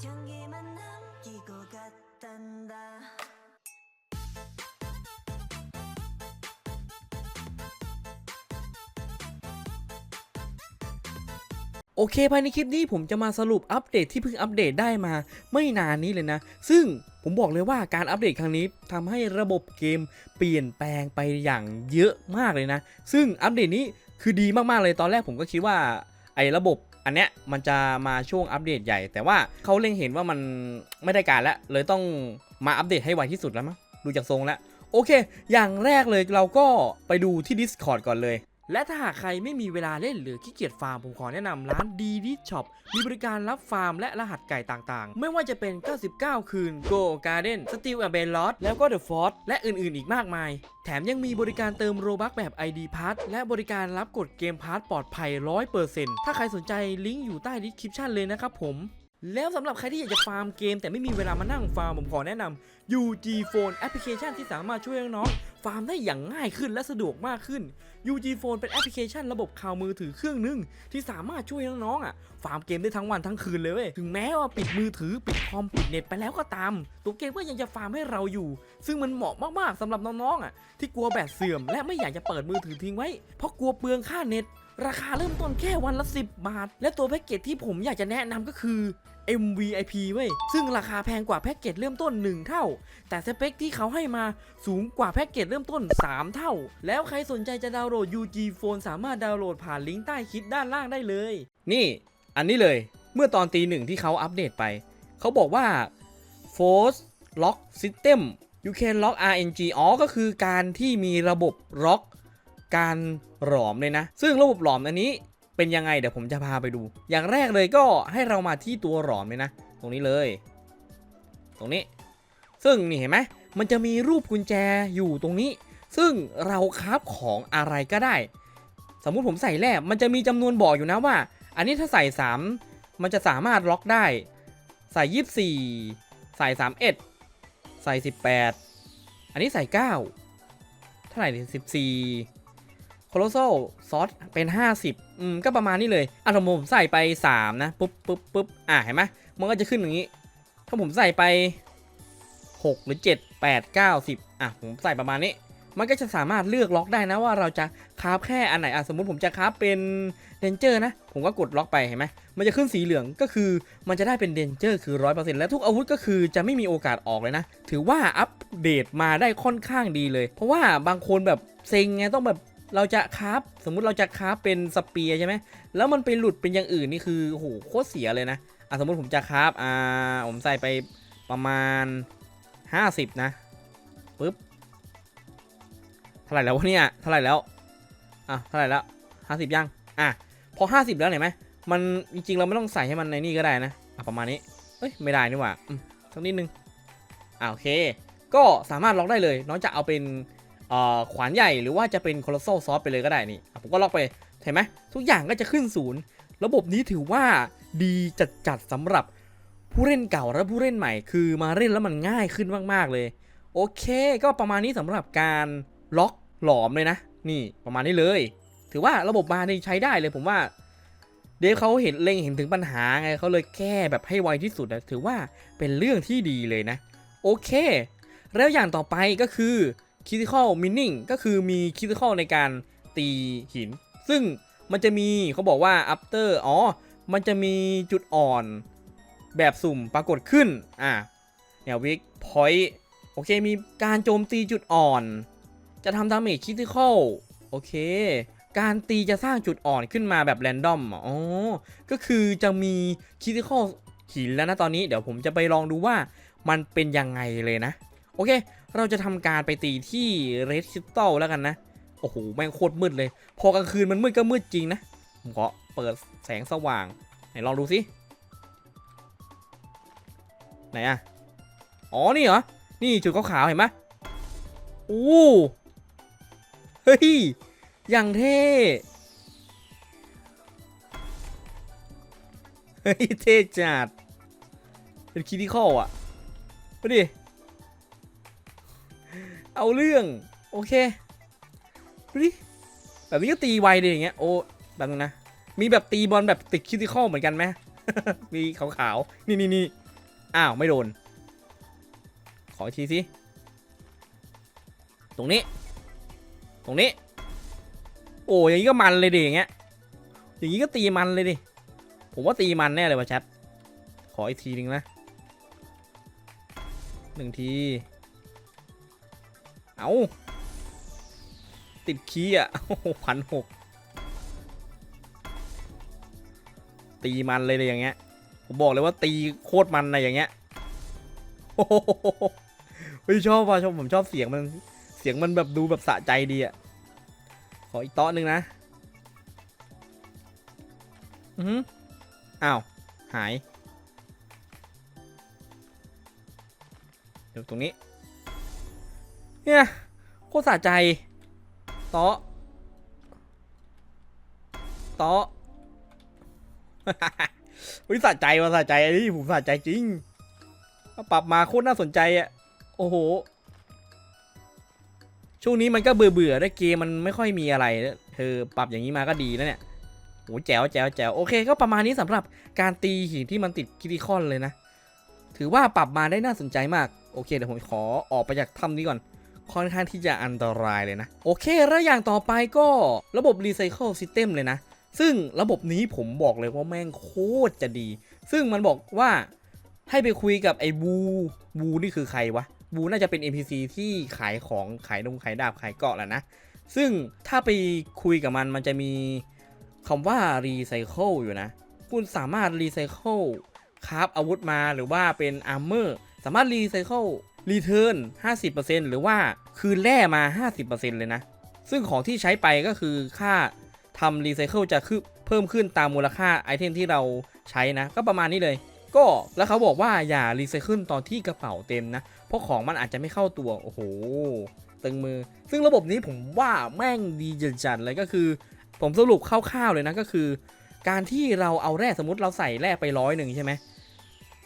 향기만 남기고 갔단다 โอเคภายในคลิปนี้ผมจะมาสรุปอัปเดตที่เพิ่งอัปเดตได้มาไม่นานนี้เลยนะ ซึ่งผมบอกเลยว่าการอัปเดตครั้งนี้ทำให้ระบบเกมเปลี่ยนแปลงไปอย่างเยอะมากเลยนะ ซึ่งอัปเดตนี้คือดีมากๆเลยตอนแรกผมก็คิดว่าไอ้ระบบ อันเนี้ยมันจะมาช่วงอัปเดตใหญ่ แต่ว่าเขาเล็งเห็นว่ามันไม่ได้การแล้ว เลยต้องมาอัปเดตให้ไวที่สุดแล้วมั้งดูจากทรงแล้ว โอเค อย่างแรกเลยเราก็ไปดูที่ Discord ก่อนเลย และถ้าหากใครไม่มีเวลาเล่นหรือขี้เกียจฟาร์ม ผมขอแนะนำร้านดีดิช็อปมีบริการรับฟาร์มและรหัสไก่ต่างๆ ไม่ว่าจะเป็น 99 คืน Go Garden Steel a b e l o t แล้วก็ The Force และอื่นๆ อีกมากมาย แถมยังมีบริการเติมโรบัคแบบ ID Pass และบริการรับกดเกมพาร์ทปลอดภัย 100%ถ้าใครสนใจลิงก์อยู่ใต้ดีคริปชันเลยนะครับผม แล้วสำหรับใครที่อยากจะฟาร์มเกม แต่ไม่มีเวลามานั่งฟาร์มผมขอแนะนำ UG Phone แอปพลิเคชันที่สามารถช่วยน้องๆฟาร์มได้อย่างง่ายขึ้นและสะดวกมากขึ้น UG Phone เป็นแอปพลิเคชันระบบข่าวมือถือเครื่องหนึ่งที่สามารถช่วยน้องๆอะฟาร์มเกมได้ทั้งวันทั้งคืนเลยเว้ยถึงแม้ว่าปิดมือถือปิดคอมปิดเน็ตไปแล้วก็ตาม ตัวเกมก็ยังจะฟาร์มให้เราอยู่ ซึ่งมันเหมาะมากๆสำหรับน้องๆอะที่กลัวแบตเสื่อม และไม่อยากจะเปิดมือถือทิ้งไว้เพราะกลัวเปลืองค่าเน็ตราคาเริ่มต้นแค่วันละ 10 บาท และตัวแพ็กเกจที่ผมอยากจะแนะนำก็คือ MVIP เว้ย ซึ่งราคาแพงกว่าแพ็กเกจเริ่มต้น 1 เท่า แต่สเปคที่เขาให้มาสูงกว่าแพ็กเกจเริ่มต้น 3 เท่า แล้วใครสนใจจะดาวน์โหลด UG Phone สามารถดาวน์โหลดผ่านลิงก์ใต้คลิปด้านล่างได้เลย นี่ อันนี้เลย เมื่อตอนตีหนึ่งที่เขาอัปเดตไป เขาบอกว่า Force Lock System you can lock RNG อ๋อ ก็คือการที่มีระบบล็อกการหลอมเลยนะ ซึ่งระบบหลอมอันนี้ เป็นยังไงเดี๋ยวผมจะพาไปดู อย่างแรกเลยก็ให้เรามาที่ตัวหลอมเลยนะ ตรงนี้เลย ตรงนี้ ซึ่งนี่เห็นไหมมันจะมีรูปกุญแจอยู่ตรงนี้ ซึ่งเราคราฟของอะไรก็ได้ สมมุติผมใส่แร่มันจะมีจำนวนบอกอยู่นะว่า อันนี้ถ้าใส่ 3 มันจะสามารถล็อกได้ ใส่ 24 ใส่ 31 ใส่ 18 อันนี้ใส่ 9 เท่าไหร่เนี่โคโลโซซอสเป็น 50 อืมก็ประมาณนี้เลยอะถ้าผมใส่ไป 3 นะปุ๊บปุ๊บปุ๊บอะเห็นไหมมันก็จะขึ้นอย่างนี้ ถ้าผมใส่ไป 6 หรือ 7 8 9 10อะผมใส่ประมาณนี้ มันก็จะสามารถเลือกล็อกได้นะว่าเราจะคาฟแค่อันไหนอะสมมติผมจะคาฟเป็นเดนเจอร์นะ ผมก็กดล็อกไปเห็นไหมมันจะขึ้นสีเหลืองก็คือมันจะได้เป็นเดนเจอร์คือ 100%และทุกอาวุธก็คือจะไม่มีโอกาสออกเลยนะ ถือว่าอัปเดตมาได้ค่อนข้างดีเลย เพราะว่าบางคนแบบเซ็งไงต้องแบบ เราจะคราฟสมมุติเราจะคราฟเป็นสเปียใช่ไหมแล้วมันไปหลุดเป็นอย่างอื่นนี่คือโหโคตรเสียเลยนะอะสมมติผมจะคราฟอ่าผมใส่ไปประมาณ 50 นะปึ๊บเท่าไหร่แล้ววะเนี่ยเท่าไหร่แล้วอะเท่าไหร่แล้ว50ยังอะพอ 50 แล้วเห็นไหมมันจริงๆเราไม่ต้องใส่ให้มันในนี่ก็ได้นะอะประมาณนี้เอ้ยไม่ได้นี่หว่าสักนิดนึงอะโอเค ก็สามารถล็อกได้เลยน้องจะเอาเป็น ขวานใหญ่หรือว่าจะเป็นโคล o โซซอสไปเลยก็ได้นี่ผมก็ล็อกไปเห็นไหมทุกอย่างก็จะขึ้นศูนย์ระบบนี้ถือว่าดีจัดๆสำหรับผู้เล่นเก่าและผู้เล่นใหม่ คือมาเล่นแล้วมันง่ายขึ้นมากๆเลย โอเค ก็ประมาณนี้สำหรับการล็อกหลอมเลยนะ นี่ประมาณนี้เลย ถือว่าระบบมานี่ใช้ได้เลยผมว่า เดฟเขาเห็นเล็งเห็นถึงปัญหาไงเขาเลยแก้แบบให้ไวที่สุดนะถือว่าเป็นเรื่องที่ดีเลยนะ โอเค แล้วอย่างต่อไปก็คือ critical mining ก็คือมี critical ในการตีหิน ซึ่งมันจะมีเขาบอกว่า after อ๋อ มันจะมีจุดอ่อนแบบสุ่มปรากฏขึ้น อะเนี่ย weak point โอเค มีการโจมตีจุดอ่อน จะทำดาเมจ critical โอเค การตีจะสร้างจุดอ่อนขึ้นมาแบบแรนดอมอ๋อ ก็คือจะมี critical หินแล้วนะตอนนี้ เดี๋ยวผมจะไปลองดูว่ามันเป็นยังไงเลยนะ โอเค เราจะทำการไปตีที่ red crystal แล้วกันนะ โอ้โห แม่งโคตรมืดเลย พอกลางคืนมันมืดก็มืดจริงนะ ผมขอเปิดแสงสว่าง ไหนลองดูสิ ไหนอะอ๋อ นี่เหรอ นี่จุดขาวๆเห็นไหมโอ้เฮ้ย อย่างเท่เฮ้ยเท่จัด เป็นคิดที่ข้ออะไปดิ เอาเรื่อง โอเคดูดิแบบนี้ก็ตีไวเลยอย่างเงี้ยโอ้แบบนึงนะ มีแบบตีบอลแบบติดคิติคอลเหมือนกันไหมมีขาวๆ นี่นี่นี่อ้าวไม่โดน ขออีกทีสิ ตรงนี้ ตรงนี้ โอ้อย่างนี้ก็มันเลยดิอย่างเงี้ย อย่างนี้ก็ตีมันเลยดิ ผมว่าตีมันแน่เลยว่ะแชท ขออีกทีหนึ่งนะหนึ่งที เอาติดคีย์อะโอ้โหพันหกตีมันเลยเลยอย่างเงี้ย ผมบอกเลยว่าตีโคตรมันนะอย่างเงี้ยโอ้โหเฮ้ยชอบว่ะชอบผมชอบเสียงมัน เสียงมันแบบดูแบบสะใจดีอะ ขออีกโต๊ะหนึ่งนะ อืออ้าว หาย เดี๋ยวตรงนี้ เนี่ยโคตรสะใจโต๊ะโต๊ะวิสะใจว่ะสะใจไอันนี้ผมสะใจจริงปรับมาโคตรน่าสนใจอะโอ้โห ช่วงนี้มันก็เบื่อเบื่อๆด้วยเกมมันไม่ค่อยมีอะไรเธอปรับอย่างนี้มาก็ดีแล้วเนี่ยโหแจ๋วแจ๋วแจ๋วโอเค ก็ประมาณนี้สำหรับการตีหินที่มันติดคิริคอนเลยนะ ถือว่าปรับมาได้น่าสนใจมาก โอเคเดี๋ยวผมขอออกไปจากถ้ำนี้ก่อน ค่อนข้างที่จะอันตรายเลยนะ โอเค แล้วอย่างต่อไปก็ระบบ Recycle System เลยนะ ซึ่งระบบนี้ผมบอกเลยว่าแม่งโคตรจะดี ซึ่งมันบอกว่าให้ไปคุยกับไอ้บู บูนี่คือใครวะ บูน่าจะเป็น NPC ที่ขายของขายดงขายดาบขายเกาะแหละนะ ซึ่งถ้าไปคุยกับมันมันจะมีคำว่า Recycle อยู่นะ คุณสามารถ Recycle คราฟอาวุธมาหรือว่าเป็นอาร์เมอร์สามารถรีไซเคิล Recycle Return 50%หรือว่าคืนแร่มา 50%เลยนะ ซึ่งของที่ใช้ไปก็คือค่าทำรีไซเคิลจะคือเพิ่มขึ้นตามมูลค่าไอเทมที่เราใช้นะ ก็ประมาณนี้เลย ก็แล้วเขาบอกว่าอย่ารีไซเคิลตอนที่กระเป๋าเต็มนะ เพราะของมันอาจจะไม่เข้าตัว โอ้โห ตึงมือ ซึ่งระบบนี้ผมว่าแม่งดีจัดๆเลยก็คือ ผมสรุปคร่าวๆเลยนะก็คือ การที่เราเอาแร่สมมติเราใส่แร่ไปร้อยหนึ่งใช่ไหม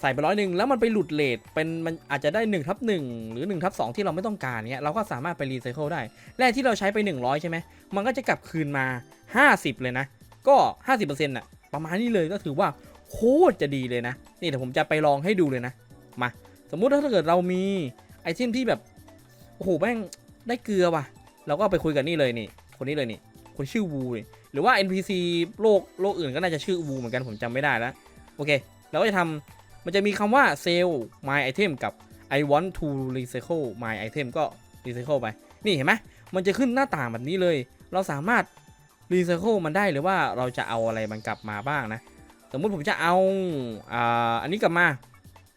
ใส่ไปร้อยหนึ่งแล้วมันไปหลุดเลทเป็นมันอาจจะได้1ทับหหรือ1ทับสที่เราไม่ต้องการเนี้ยเราก็สามารถไปรีไซเคิลได้แร่ที่เราใช้ไป 100 ใช่ไหมมันก็จะกลับคืนมา 50 เลยนะ ก็ 50%น่ะประมาณนี้เลยก็ถือว่าโคตรจะดีเลยนะ นี่เดี๋ยวผมจะไปลองให้ดูเลยนะ มา สมมุติถ้าเกิดเรามีไอเทมที่แบบโอ้โหแม่งได้เกลือว่ะ เราก็ไปคุยกับนี่เลยนี่ คนนี้เลยนี่ คนชื่อวูหรือว่า NPC โลกโลกอื่นก็น่าจะชื่อวูเหมือนกันผมจำไม่ได้แล้วโอเคเราก็จะทำ มันจะมีคำว่า sell my item กับ I want to recycle my item ก็ recycle ไป นี่เห็นไหมมันจะขึ้นหน้าต่างแบบนี้เลย เราสามารถ recycle มันได้หรือว่าเราจะเอาอะไรมันกลับมาบ้างนะ สมมุติผมจะเอาอ่าอันนี้กลับมา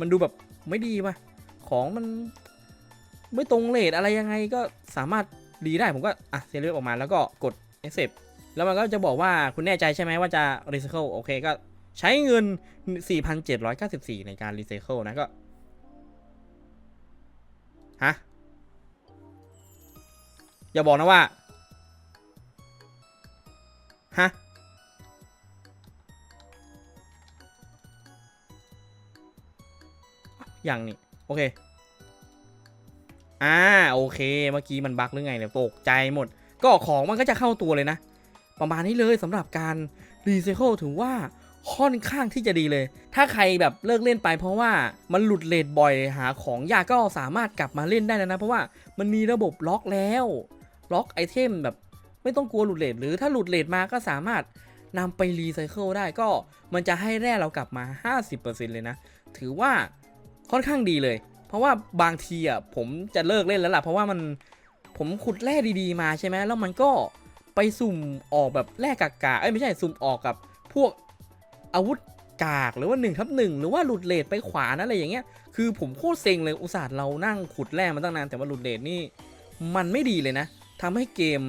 มันดูแบบไม่ดีป่ะ ของมันไม่ตรงเลทอะไรยังไงก็สามารถรีได้ผมก็อะเซเล c ออกมาแล้วก็กด accept แล้วมันก็จะบอกว่าคุณแน่ใจใช่ไหมว่าจะ recycle โอเคก็ ใช้เงิน 4,794 ในการ recycle นะก็ ฮะ อย่าบอกนะว่า ฮะ อย่างนี้ โอเค อ่า โอเค เมื่อกี้มันบั๊กหรือไงเนี่ยตกใจหมด ก็ของมันก็จะเข้าตัวเลยนะ ประมาณนี้เลยสำหรับการรีไซเคิลถือว่า ค่อนข้างที่จะดีเลย ถ้าใครแบบเลิกเล่นไปเพราะว่ามันหลุดเลทบ่อยหาของยากก็สามารถกลับมาเล่นได้แล้วนะ เพราะว่ามันมีระบบล็อกแล้ว ล็อกไอเทมแบบไม่ต้องกลัวหลุดเลทหรือถ้าหลุดเลทมาก็สามารถนำไปรีไซเคิลได้ก็มันจะให้แร่เรากลับมา 50%เลยนะ ถือว่าค่อนข้างดีเลย เพราะว่าบางทีอะผมจะเลิกเล่นแล้วล่ะ เพราะว่ามันผมขุดแร่ดีๆมาใช่ไหมแล้วมันก็ไปสุ่มออกแบบแร่กากาเอ้ยไม่ใช่สุ่มออกกับพวก อาวุธกากหรือว่า1นทับหหรือว่าหลุดเลทไปขวานะอะไรอย่างเงี้ยคือผมโคตรเซ็งเลยอุตส่าห์เรานั่งขุดแร่มาตั้งนานแต่ว่าหลุดเลทนี่มันไม่ดีเลยนะทำให้เกม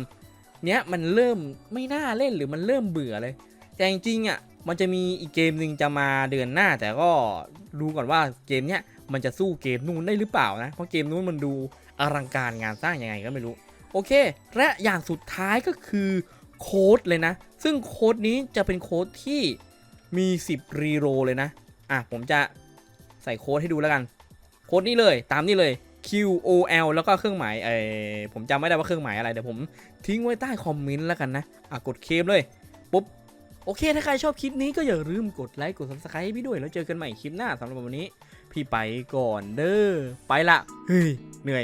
เนี้ยมันเริ่มไม่น่าเล่นหรือมันเริ่มเบื่อเลย แต่จริงๆอะมันจะมีอีกเกมหนึ่งจะมาเดือนหน้า แต่ก็ดูก่อนว่าเกมเนี้ยมันจะสู้เกมนู้นได้หรือเปล่านะเพราะเกมนู้นมันดูอลังการงานสร้างยังไงก็ไม่รู้โอเค และอย่างสุดท้ายก็คือโค้ดเลยนะ ซึ่งโค้ดนี้จะเป็นโค้ดที่ มี 10 รีโรเลยนะ อะ ผมจะใส่โค้ดให้ดูแล้วกัน โค้ดนี้เลย ตามนี้เลย QOL แล้วก็เครื่องหมายเออผมจำไม่ได้ว่าเครื่องหมายอะไร เดี๋ยวผมทิ้งไว้ใต้คอมเมนต์แล้วกันนะ อะ กดเคมเลย ปุ๊บ โอเค ถ้าใครชอบคลิปนี้ก็อย่าลืมกดไลค์ กด subscribe พี่ด้วย แล้วเจอกันใหม่คลิปหน้าสำหรับวันนี้ พี่ไปก่อนเด้อ ไปละ เฮ้ย เหนื่อย